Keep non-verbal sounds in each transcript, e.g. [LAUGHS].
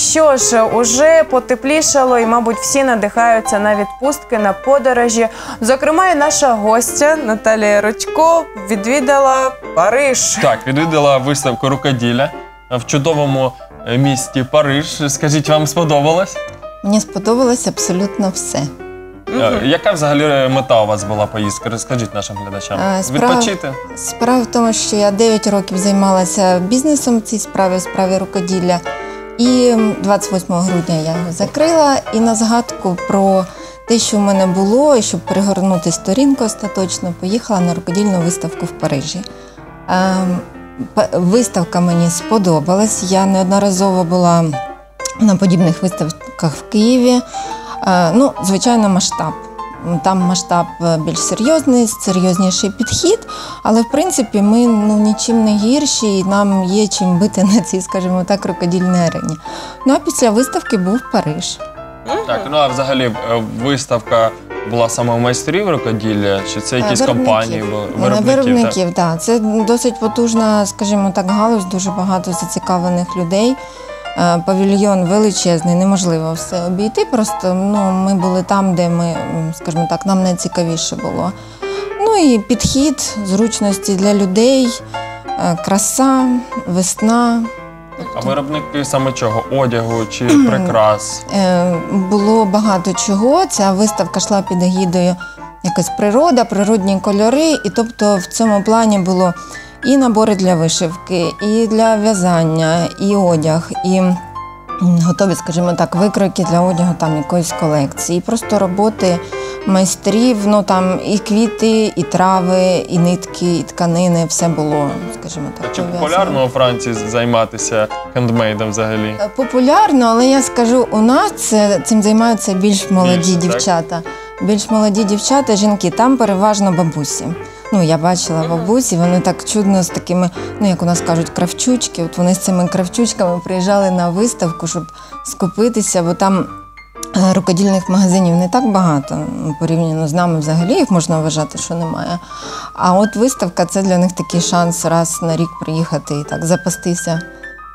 Що ж, уже потеплішало, і, мабуть, всі надихаються на відпустки, на подорожі. Зокрема, і наша гостя Наталія Рудько відвідала Париж. Так, відвідала виставку рукоділля в чудовому е, місті Париж. Скажіть, вам сподобалось? Мені сподобалось абсолютно все. Е, Яка взагалі е, мета у вас була поїздка? Розкажіть нашим глядачам. Е, справа- Відпочити? Справа в тому, що я 9 років займалася бізнесом в цій справі, в справі рукоділля. І 28 грудня я його закрила. І на згадку про те, що в мене було, щоб перегорнути сторінку остаточно, поїхала на рукодільну виставку в Парижі. Ем, Виставка мені сподобалась. Я неодноразово була на подібних виставках в Києві. Е, Ну, звичайно, масштаб. Там масштаб е, більш серйозний, серйозніший підхід, але в принципі ми ну, нічим не гірші, і нам є чим бити на цій, скажімо так, рукодільній арені. Ну а після виставки був Париж. Так, ну а взагалі е, виставка була саме у майстрів рукоділля, чи це якісь Е, виробників. компанії були? Е, Виробників, так. Це досить потужна, скажімо так, галузь, дуже багато зацікавлених людей. Е, Павільйон величезний, неможливо все обійти. Просто ну, ми були там, де ми, скажімо так, нам найцікавіше було. Ну і підхід, зручності для людей, е, краса, весна. А виробники саме чого? Одягу чи прикрас? Е, Було багато чого. Ця виставка йшла під егідою якась природа, природні кольори. І тобто в цьому плані було і набори для вишивки, і для в'язання, і одяг, і готові, скажімо так, викройки для одягу там якоїсь колекції. І просто роботи майстрів, ну там і квіти, і трави, і нитки, і тканини, все було, скажімо так. Чи популярно у Франції займатися хендмейдом взагалі? Е, Популярно, але я скажу, у нас це, цим займаються більш молоді Більше, так? дівчата. Більш молоді дівчата, жінки, там переважно бабусі. Ну, я бачила бабусі, вони так чудно з такими, ну як у нас кажуть, кравчучки. От вони з цими кравчучками приїжджали на виставку, щоб скупитися, бо там е, рукодільних магазинів не так багато. ну, Порівняно з нами взагалі їх можна вважати, що немає. А от виставка це для них такий шанс раз на рік приїхати і так запастися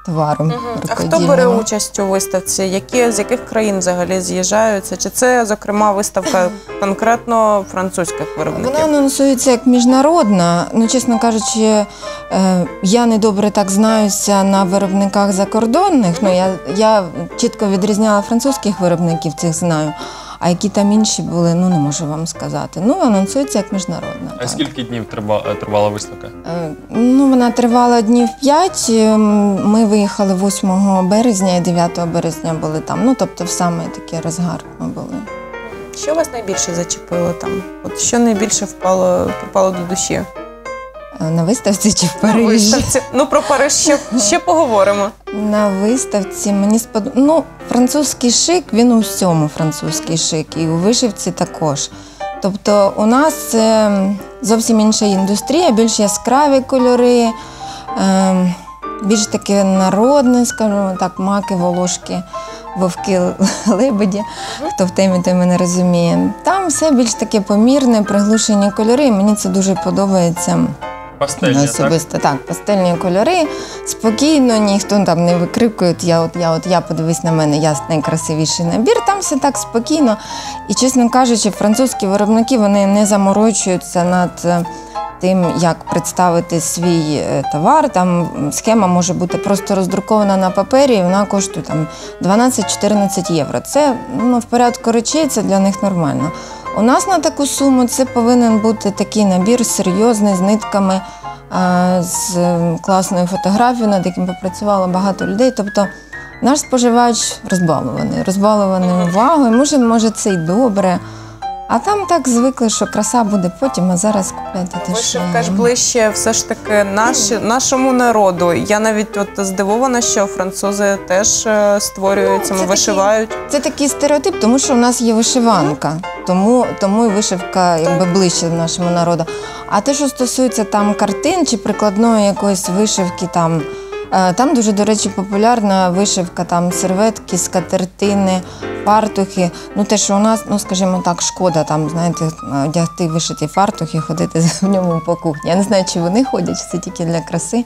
товаром. А хто бере участь у виставці? Які з яких країн взагалі з'їжджаються? Чи це, зокрема, виставка [LAUGHS] конкретно французьких виробників? Вона анонсується як міжнародна. Ну, чесно кажучи, е, я не добре так знаюся на виробниках закордонних. Ну, я, я чітко відрізняла французьких виробників, цих знаю. А які там інші були, ну не можу вам сказати. Ну, анонсується як міжнародна. А так. скільки днів триба- е, тривала виставка? Е, Ну, вона тривала днів 5. Ми виїхали 8 березня і 9 березня були там. Ну, тобто, в саме такий розгар ми були. Що вас найбільше зачепило там? От що найбільше впало, припало до душі? На виставці чи в На Парижі? виставці? Ну про Париж ще, ще поговоримо. На виставці мені сподобалося. Ну, французький шик, він у всьому французький шик, і у вишивці також. Тобто у нас це зовсім інша індустрія, більш яскраві кольори, ем, більш таке народне, скажімо так, маки, волошки, вовки, лебеді. Хто в темі, той мене розуміє. Там все більш таке помірне, приглушені кольори. і Мені це дуже подобається. Пастельні. Особисто так, пастельні кольори, спокійно, ніхто там не викрикує, «От я, от я, от я, подивись на мене, я найкрасивіший набір. Там все так спокійно. І, чесно кажучи, французькі виробники вони не заморочуються над е, тим, як представити свій е, товар. Там схема може бути просто роздрукована на папері, і вона коштує там 12-14 євро. Це ну, в порядку речей, це для них нормально. У нас на таку суму це повинен бути такий набір серйозний з нитками, з е, класною фотографією, над яким попрацювало багато людей. Тобто наш споживач розбалований, розбалований увагою. Може, може, це й добре. А там так звикли, що краса буде потім, а зараз купляйте те, що Вишивка ж ближче все ж таки наш, нашому народу. Я навіть от здивована, що французи теж е, створюють Ну, це вишивають. Це такий стереотип, тому що в нас є вишиванка, тому, тому і вишивка якби ближче до нашому народу. А те, що стосується там картин чи прикладної якоїсь вишивки, там, е, там дуже, до речі, популярна вишивка, там серветки, скатертини, фартухи. Ну, те, що у нас, ну скажімо так, шкода там, знаєте, одягти вишиті фартухи, ходити [LAUGHS] в ньому по кухні. Я не знаю, чи вони ходять, це тільки для краси.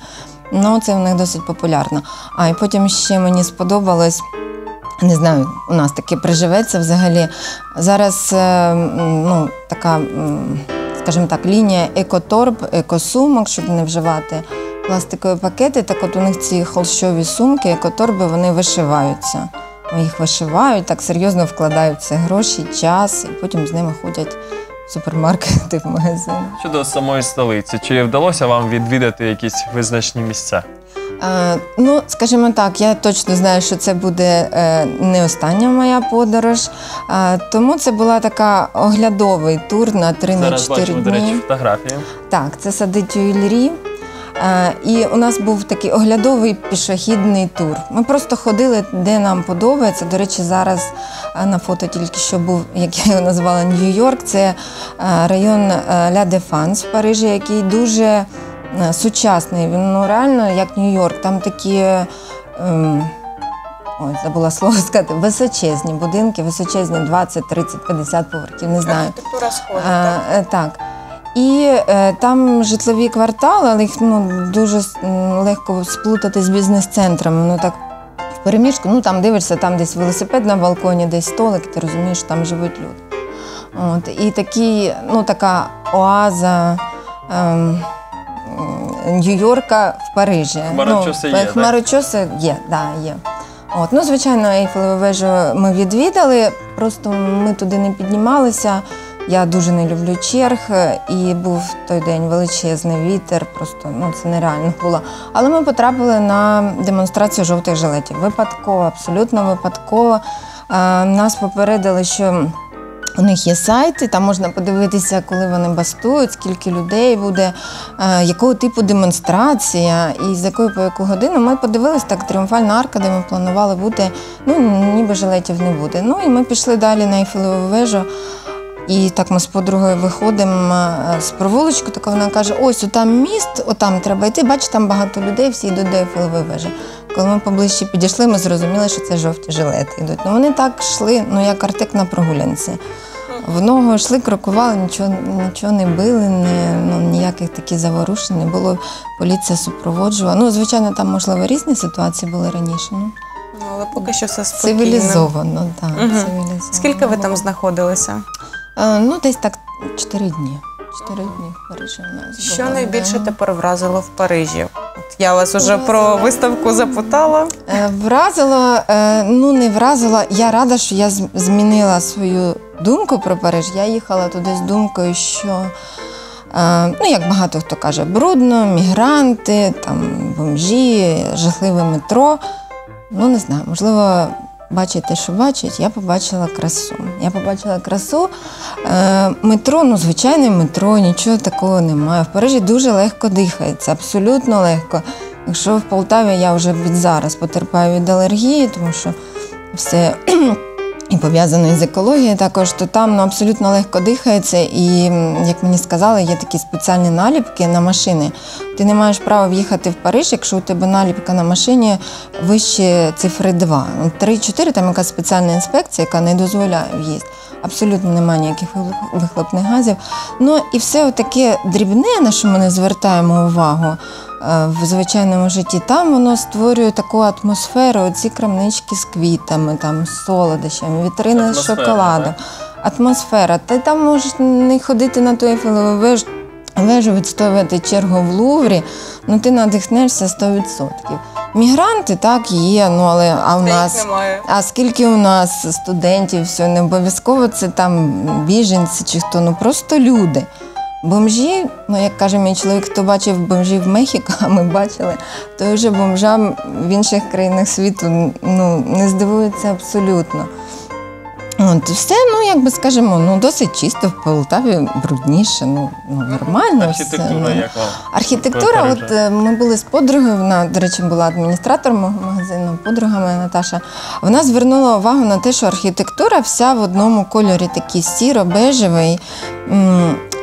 Ну, це в них досить популярно. А і потім ще мені сподобалось. Не знаю, у нас таке приживеться взагалі. Зараз е, ну, така, скажімо так, лінія екоторб, екосумок, щоб не вживати пластикові пакети. Так от у них ці холщові сумки, екоторби, вони вишиваються. Їх вишивають, так серйозно вкладають в це гроші, час, і потім з ними ходять в супермаркети, в магазини. Щодо самої столиці, чи вдалося вам відвідати якісь визначні місця? Ну, скажімо так, я точно знаю, що це буде е, не остання моя подорож. Тому це була така оглядовий тур на 3-4 Зараз бачимо, до речі, фотографії. Так, це сади Тюільрі. Е, І у нас був такий оглядовий пішохідний тур. Ми просто ходили, де нам подобається. До речі, зараз е, на фото тільки що був, як я його назвала, Нью-Йорк. Це е, район Ля Дефанс в Парижі, який дуже сучасний. Він ну, реально як Нью-Йорк. Там такі. ем, Ой, забула слово [LAUGHS] сказати, височезні будинки, височезні 20, 30, 50 поверхів, не знаю. Архітектура схожа. Е, е, так. І е, там житлові квартали, але їх ну, дуже легко сплутати з бізнес-центрами. Воно так в переміжку, ну там дивишся, там десь велосипед на балконі, десь столик, ти розумієш, там живуть люди. От, і такі, ну, така оаза. М, Нью-Йорка в Парижі. Хмарочоси ну, є, так? Хмарочоси є, да, є. От, ну, звичайно, Ейфелеву вежу ми відвідали, просто ми туди не піднімалися. Я дуже не люблю черг, і був в той день величезний вітер, просто ну, це нереально було. Але ми потрапили на демонстрацію жовтих жилетів. Випадково, абсолютно випадково. Е, Нас попередили, що у них є сайти, там можна подивитися, коли вони бастують, скільки людей буде, е, якого типу демонстрація і з якої по яку годину. Ми подивилися так, тріумфальна арка, де ми планували бути. Ну, ніби жилетів не буде. Ну і ми пішли далі на Ейфелеву вежу. І так ми з подругою виходимо е, з провулочку, так вона каже: ось отам міст, отам треба йти. Бачиш, там багато людей, всі йдуть до Ейфелевої вежі. Коли ми поближче підійшли, ми зрозуміли, що це жовті жилети йдуть. Ну вони так йшли, ну як артек на прогулянці. В ногу йшли, крокували, нічого, нічого не били, не, ну, ніяких таких заворушень не було. Поліція супроводжувала. Ну, звичайно, там, можливо, різні ситуації були раніше. Ну, Ну, але поки що все спокійно. цивілізовано, так. Мгм. цивілізовано. Скільки ви там знаходилися? Е, Ну, десь так чотири дні. Чотири дні в Парижі у нас Що було, найбільше да. тепер вразило в Парижі? От я вас уже Вразило. про виставку запитала. Е, Вразило, е, ну не вразило. Я рада, що я змінила свою думку про Париж. Я їхала туди з думкою, що. е, Ну, як багато хто каже, брудно, мігранти, там, бомжі, жахливе метро. Ну, не знаю, можливо, бачить що бачить, я побачила красу. Я побачила красу. Е, метро, ну, звичайне метро, нічого такого немає. В Парижі дуже легко дихається, абсолютно легко. Якщо в Полтаві я вже від зараз потерпаю від алергії, тому що все і пов'язано із екологією також, то там ну, абсолютно легко дихається. І, як мені сказали, є такі спеціальні наліпки на машини. Ти не маєш права в'їхати в Париж, якщо у тебе наліпка на машині вище цифри 2. 3-4 там якась спеціальна інспекція, яка не дозволяє в'їзд. Абсолютно немає ніяких вихлопних газів. Ну і все таке дрібне, на що ми не звертаємо увагу в звичайному житті. Там воно створює таку атмосферу, оці крамнички з квітами, там, з солодощами, вітрини з шоколадом. Атмосфера. Ти там можеш не ходити на ту Ейфелеву вежу, вежу відстоювати чергу в Луврі, ну ти надихнешся 100%. Мігранти так є, ну але а у нас. немає. А скільки у нас студентів, все не обов'язково це там біженці чи хто, ну просто люди. Бомжі, ну як каже мій чоловік, хто бачив бомжів в Мехіко, а ми бачили, то вже бомжам в інших країнах світу ну, не здивується абсолютно. От, все, ну як би скажемо, ну досить чисто в Полтаві брудніше, ну, ну нормально. все, Архітектура, ну. як вам? Архітектура, от е, ми були з подругою, вона, до речі, була адміністратором мого магазину, подруга моя Наташа. Вона звернула увагу на те, що архітектура вся в одному кольорі, такий сіро-бежевий.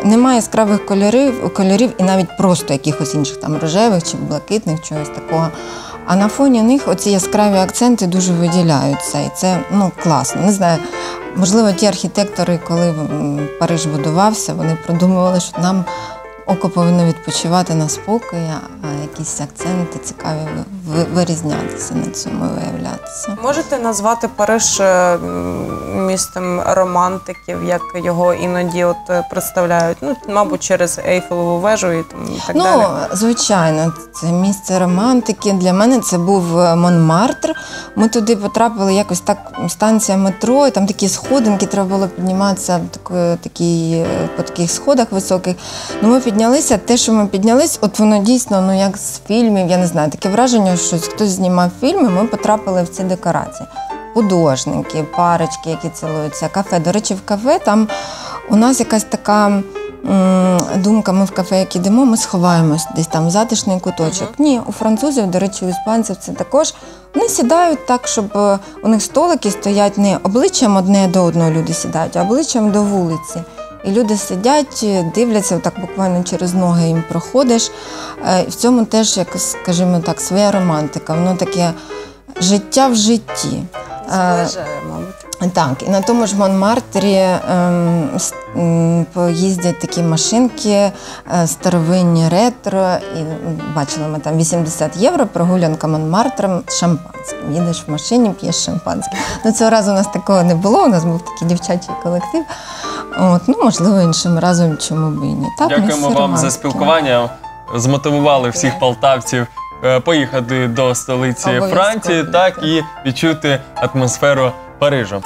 Немає яскравих кольорів, кольорів і навіть просто якихось інших там рожевих чи блакитних, чогось такого. А на фоні них оці яскраві акценти дуже виділяються. І це ну, класно. Не знаю, можливо, ті архітектори, коли Париж будувався, вони продумували, що нам око повинно відпочивати на спокій, а якісь акценти цікаві ви- ви- вирізнятися на цьому виявлятися. Можете назвати Париж е, містом романтиків, як його іноді от е, представляють? Ну, мабуть, через Ейфелеву вежу і там і так ну, далі. звичайно, це місце романтики. Для мене це був е, Монмартр. Ми туди потрапили якось так, станція метро, і там такі сходинки, треба було підніматися такі, по таких сходах високих. Ну, ми піднялися. Те, що ми піднялись, от воно дійсно, ну як з фільмів, я не знаю, таке враження, що хтось знімав фільми, ми потрапили в ці декорації. Художники, парочки, які цілуються, кафе. До речі, в кафе там у нас якась така м, думка, ми в кафе, як ідемо, ми сховаємось десь там в затишний куточок. Ні, у французів, до речі, у іспанців це також. Вони сідають так, щоб е, у них столики стоять не обличчям одне до одного люди сідають, а обличчям до вулиці. І люди сидять, е, дивляться, так буквально через ноги їм проходиш. Е, І в цьому теж, як скажімо так, своя романтика. Воно таке життя в житті. Е, мабуть. так, і на тому ж Монмартрі ем, поїздять такі машинки, старовинні ретро. І бачили ми там 80 євро, прогулянка Монмартром з шампанським. Їдеш в машині, п'єш шампанське. Ну, цього разу у нас такого не було, у нас був такий дівчачий колектив. От, ну, можливо, іншим разом чому б і ні. Так, Дякуємо вам за спілкування. Змотивували всіх полтавців е, поїхати до столиці Обов'язково Франції, так і відчути атмосферу Парижу.